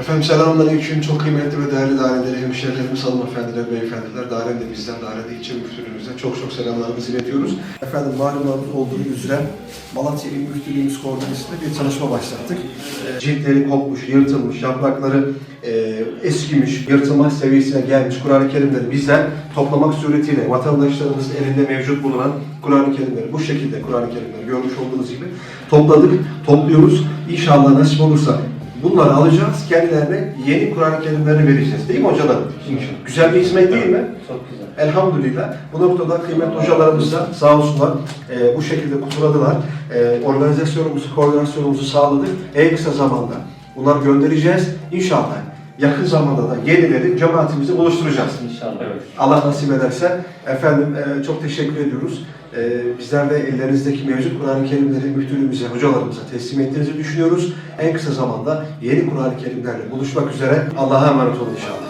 Efendim selamünaleyküm. Çok kıymetli ve değerli daireleri, hemşehrilerimiz, hanımefendiler, beyefendiler, dairede bizden, dairede ilçe müftülüğümüzden çok çok selamlarımızı iletiyoruz. Efendim malumunuz olduğu üzere Malatya İl Müftülüğümüz koordinasyonunda bir çalışma başlattık. Ee, Ciltleri kopmuş, yırtılmış, yaprakları e, eskimiş, yırtılma seviyesine gelmiş Kur'an-ı Kerimleri bizden toplamak suretiyle vatandaşlarımızın elinde mevcut bulunan Kur'an-ı Kerimleri bu şekilde Kur'an-ı Kerimleri görmüş olduğunuz gibi topladık, topluyoruz. İnşallah nasip olursa Bunları alacağız, kendilerine yeni Kur'an-ı Kerimlerini vereceğiz. Değil mi hocalarım? İnşallah. Güzel bir hizmet değil mi? Çok güzel. Elhamdülillah. Bu noktada kıymetli hocalarımız da sağ olsunlar e, bu şekilde kutladılar. E, organizasyonumuzu, koordinasyonumuzu sağladık. En kısa zamanda bunları göndereceğiz. İnşallah yakın zamanda da yenileri cemaatimizi buluşturacağız. İnşallah. Evet. Allah nasip ederse efendim e, çok teşekkür ediyoruz. E, bizler de ellerinizdeki mevcut Kur'an-ı Kerimleri müftülüğümüze, hocalarımıza teslim ettiğinizi düşünüyoruz. En kısa zamanda yeni Kur'an-ı Kerimlerle buluşmak üzere. Allah'a emanet olun inşallah.